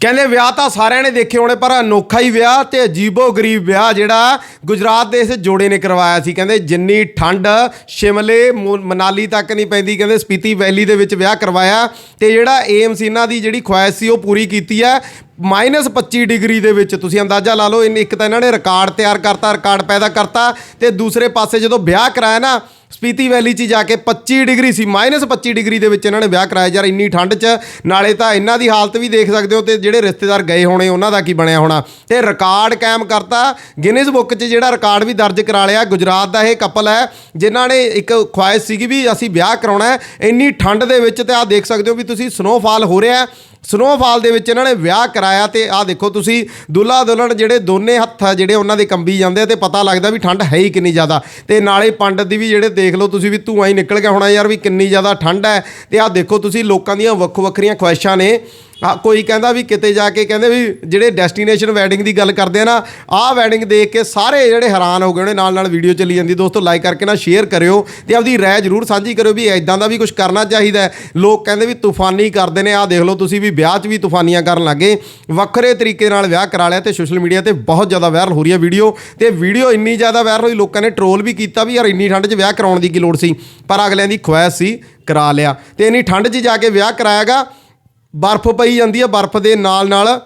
ਕਹਿੰਦੇ ਵਿਆਹ ਤਾਂ ਸਾਰਿਆਂ ਨੇ ਦੇਖੇ ਹੋਣੇ, ਪਰ ਅਨੋਖਾ ਹੀ ਵਿਆਹ ਤੇ ਅਜੀਬੋ ਗਰੀਬ ਵਿਆਹ ਜਿਹੜਾ ਗੁਜਰਾਤ ਦੇ ਇਸ ਜੋੜੇ ਨੇ ਕਰਵਾਇਆ ਸੀ। ਕਹਿੰਦੇ ਜਿੰਨੀ ਠੰਡ, ਸ਼ਿਮਲੇ, ਮੁ- ਮਨਾਲੀ ਤੱਕ ਨਹੀਂ ਪੈਂਦੀ, ਕਹਿੰਦੇ ਸਪੀਤੀ ਵੈਲੀ ਦੇ ਵਿੱਚ ਵਿਆਹ ਕਰਵਾਇਆ ਤੇ ਜਿਹੜਾ ਏਮਸ ਇਹਨਾਂ ਦੀ ਜਿਹੜੀ ਖੁਆਇਸ਼ ਸੀ ਉਹ ਪੂਰੀ ਕੀਤੀ ਹੈ। ਮਾਈਨਸ 25 ਡਿਗਰੀ ਦੇ ਵਿੱਚ ਤੁਸੀਂ ਅੰਦਾਜ਼ਾ ਲਾ ਲਓ, ਇਹਨੇ- ਇੱਕ ਤਾਂ ਇਹਨਾਂ ਨੇ ਰਿਕਾਰਡ ਤਿਆਰ ਕਰਤਾ, ਰਿਕਾਰਡ ਪੈਦਾ ਕਰਤਾ ਤੇ ਦੂਸਰੇ ਪਾਸੇ ਜਦੋਂ ਵਿਆਹ ਕਰਾਇਆ ਨਾ ਸਪੀਤੀ ਵੈਲੀ 'ਚ ਜਾ ਕੇ 25 ਡਿਗਰੀ ਸੀ, ਮਾਈਨਸ 25 ਡਿਗਰੀ ਦੇ ਵਿੱਚ ਇਹਨਾਂ ਨੇ ਵਿਆਹ ਕਰਾਇਆ ਯਾਰ, ਇੰਨੀ ਠੰਡ 'ਚ। ਨਾਲੇ ਤਾਂ ਇਹਨਾਂ ਦੀ ਹਾਲਤ ਵੀ ਦੇਖ ਸਕਦੇ ਹੋ ਤੇ ਜਿਹੜੇ ਰਿਸ਼ਤੇਦਾਰ ਗਏ ਹੋਣੇ, ਉਹਨਾਂ ਦਾ ਕੀ ਬਣਿਆ ਹੋਣਾ। ਤੇ ਰਿਕਾਰਡ ਕਾਇਮ ਕਰਤਾ। ਗਿਨੀਜ਼ ਬੁੱਕ 'ਚ ਜਿਹੜਾ ਰਿਕਾਰਡ ਵੀ ਦਰਜ ਕਰਾ ਲਿਆ, ਗੁਜਰਾਤ ਦਾ ਇਹ ਕਪਲ ਹੈ, ਜਿਨ੍ਹਾਂ ਨੇ ਇੱਕ ਖੁਆਇਸ਼ ਸੀਗੀ ਵੀ ਅਸੀਂ ਵਿਆਹ ਕਰਾਉਣਾ ਹੈ। ਇੰਨੀ ਠੰਡ ਦੇ ਵਿੱਚ ਤੇ ਆਹ ਦੇਖ ਸਕਦੇ ਹੋ ਵੀ ਤੁਸੀਂ ਸਨੋਫਾਲ ਹੋ ਰਿਹਾ ਸਨੋਫਾਲ ਦੇ ਵਿੱਚ ਇਹਨਾਂ ਨੇ ਵਿਆਹ ਕਰਾਇਆ ਤੇ ਆਹ ਦੇਖੋ ਤੁਸੀਂ ਦੁੱਲਾ ਦੁਲਹਨ ਜਿਹੜੇ ਦੋਨੇ ਹੱਥ ਜਿਹੜੇ ਉਹਨਾਂ ਦੇ ਕੰਬੀ ਜਾਂਦੇ ਆ ਤੇ ਪਤਾ ਲੱਗਦਾ ਵੀ ਠੰਡ ਹੈ ਹੀ ਕਿੰਨੀ ਜ਼ਿਆਦਾ। ਤੇ ਨਾਲੇ ਪੰਡਤ ਦੀ ਵੀ ਜਿਹੜੇ ਦੇਖ ਲਓ ਤੁਸੀਂ ਵੀ ਧੂਆਂ ਹੀ ਨਿਕਲ ਗਿਆ ਹੋਣਾ ਯਾਰ ਵੀ ਕਿੰਨੀ ਜ਼ਿਆਦਾ ਠੰਡ ਹੈ ਤੇ ਆਹ ਦੇਖੋ ਤੁਸੀਂ ਲੋਕਾਂ ਦੀਆਂ ਵੱਖੋ ਵੱਖਰੀਆਂ ਖੁਆਇਸ਼ਾਂ ਨੇ। ਕੋਈ ਕਹਿੰਦਾ ਵੀ ਕਿਤੇ ਜਾ ਕੇ ਕਹਿੰਦੇ ਵੀ ਜਿਹੜੇ ਡੈਸਟੀਨੇਸ਼ਨ ਵੈਡਿੰਗ ਦੀ ਗੱਲ ਕਰਦੇ ਆ ਨਾ, ਆਹ ਵੈਡਿੰਗ ਦੇਖ ਕੇ ਸਾਰੇ ਜਿਹੜੇ ਹੈਰਾਨ ਹੋ ਗਏ ਉਹਨੇ ਨਾਲ ਨਾਲ ਵੀਡੀਓ ਚੱਲੀ ਜਾਂਦੀ। ਦੋਸਤੋ ਲਾਈਕ ਕਰਕੇ ਨਾ ਸ਼ੇਅਰ ਕਰਿਓ ਤੇ ਆਪਦੀ ਰਾਏ ਜ਼ਰੂਰ ਸਾਂਝੀ ਕਰਿਓ ਵੀ ਐਦਾਂ ਦਾ ਵੀ ਕੁਝ ਕਰਨਾ ਚਾਹੀਦਾ ਲੋਕ ਕਹਿੰਦੇ ਵੀ ਤੂਫਾਨੀ ਕਰਦੇ ਨੇ, ਆਹ ਦੇਖ ਲਓ ਤੁਸੀਂ ਵੀ ਵਿਆਹ 'ਚ ਵੀ ਤੂਫਾਨੀਆਂ ਕਰਨ ਲੱਗੇ ਵੱਖਰੇ ਤਰੀਕੇ ਨਾਲ ਵਿਆਹ ਕਰਾ ਲਿਆ ਤੇ ਸੋਸ਼ਲ ਮੀਡੀਆ ਤੇ ਬਹੁਤ ਜ਼ਿਆਦਾ ਵਾਇਰਲ ਹੋ ਰਹੀ ਹੈ ਵੀਡੀਓ ਤੇ ਵੀਡੀਓ ਇੰਨੀ ਜ਼ਿਆਦਾ ਵਾਇਰਲ ਹੋਈ, ਲੋਕਾਂ ਨੇ ਟਰੋਲ ਵੀ ਕੀਤਾ ਵੀ ਯਾਰ ਇੰਨੀ ਠੰਡ 'ਚ ਵਿਆਹ ਕਰਾਉਣ ਦੀ ਕੀ ਲੋੜ ਸੀ। ਪਰ ਅਗਲਿਆਂ ਦੀ ਖੁਆਇਸ਼ ਸੀ, ਕਰਾ ਲਿਆ। ਤੇ ਇੰਨੀ ਠੰਡ 'ਚ ਜਾ ਕੇ ਵਿਆਹ ਕਰਾਇਆਗਾ ਬਰਫ਼ ਪਈ ਜਾਂਦੀ ਹੈ ਬਰਫ਼ ਦੇ ਨਾਲ ਨਾਲ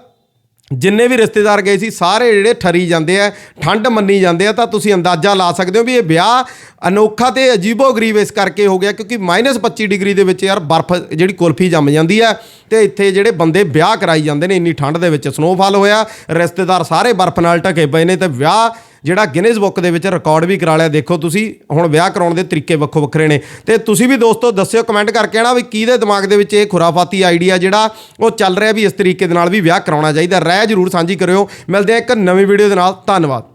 ਜਿੰਨੇ ਵੀ ਰਿਸ਼ਤੇਦਾਰ ਗਏ ਸੀ, ਸਾਰੇ ਜਿਹੜੇ ਠਰੀ ਜਾਂਦੇ ਆ, ਠੰਡ ਮੰਨੀ ਜਾਂਦੇ ਆ, ਤਾਂ ਤੁਸੀਂ ਅੰਦਾਜ਼ਾ ਲਾ ਸਕਦੇ ਹੋ ਵੀ ਇਹ ਵਿਆਹ ਅਨੋਖਾ ਤੇ ਅਜੀਬੋ ਗਰੀਬ ਇਸ ਕਰਕੇ ਹੋ ਗਿਆ ਕਿਉਂਕਿ -25 ਡਿਗਰੀ ਦੇ ਵਿੱਚ ਯਾਰ ਬਰਫ਼ ਜਿਹੜੀ ਕੁਲਫੀ ਜੰਮ ਜਾਂਦੀ ਆ ਤੇ ਇੱਥੇ ਜਿਹੜੇ ਬੰਦੇ ਵਿਆਹ ਕਰਾਈ ਜਾਂਦੇ ਨੇ, ਇੰਨੀ ਠੰਡ ਦੇ ਵਿੱਚ ਸਨੋਫਾਲ ਹੋਇਆ, ਰਿਸ਼ਤੇਦਾਰ ਸਾਰੇ ਬਰਫ਼ ਨਾਲ ਢਕੇ ਪਏ ਨੇ ਤੇ ਵਿਆਹ ਜਿਹੜਾ ਗਿਨੀਜ਼ ਬੁੱਕ ਦੇ ਵਿੱਚ ਰਿਕਾਰਡ ਵੀ ਕਰਾ ਲਿਆ। ਦੇਖੋ ਤੁਸੀਂ, ਹੁਣ ਵਿਆਹ ਕਰਾਉਣ ਦੇ ਤਰੀਕੇ ਵੱਖੋ ਵੱਖਰੇ ਨੇ। ਤੇ ਤੁਸੀਂ ਵੀ ਦੋਸਤੋ ਦੱਸਿਓ ਕਮੈਂਟ ਕਰਕੇ ਨਾ ਵੀ ਕਿਹਦੇ ਦਿਮਾਗ ਦੇ ਵਿੱਚ ਇਹ ਖੁਰਾਫਾਤੀ ਆਈਡੀਆ ਜਿਹੜਾ, ਉਹ ਚੱਲ ਰਿਹਾ ਵੀ ਇਸ ਤਰੀਕੇ ਦੇ ਨਾਲ ਵੀ ਵਿਆਹ ਕਰਾਉਣਾ ਚਾਹੀਦਾ। ਰਹਿ ਜਰੂਰ ਸਾਂਝੀ ਕਰਿਓ। ਮਿਲਦੇ ਆ ਇੱਕ ਨਵੀਂ ਵੀਡੀਓ ਦੇ ਨਾਲ। ਧੰਨਵਾਦ।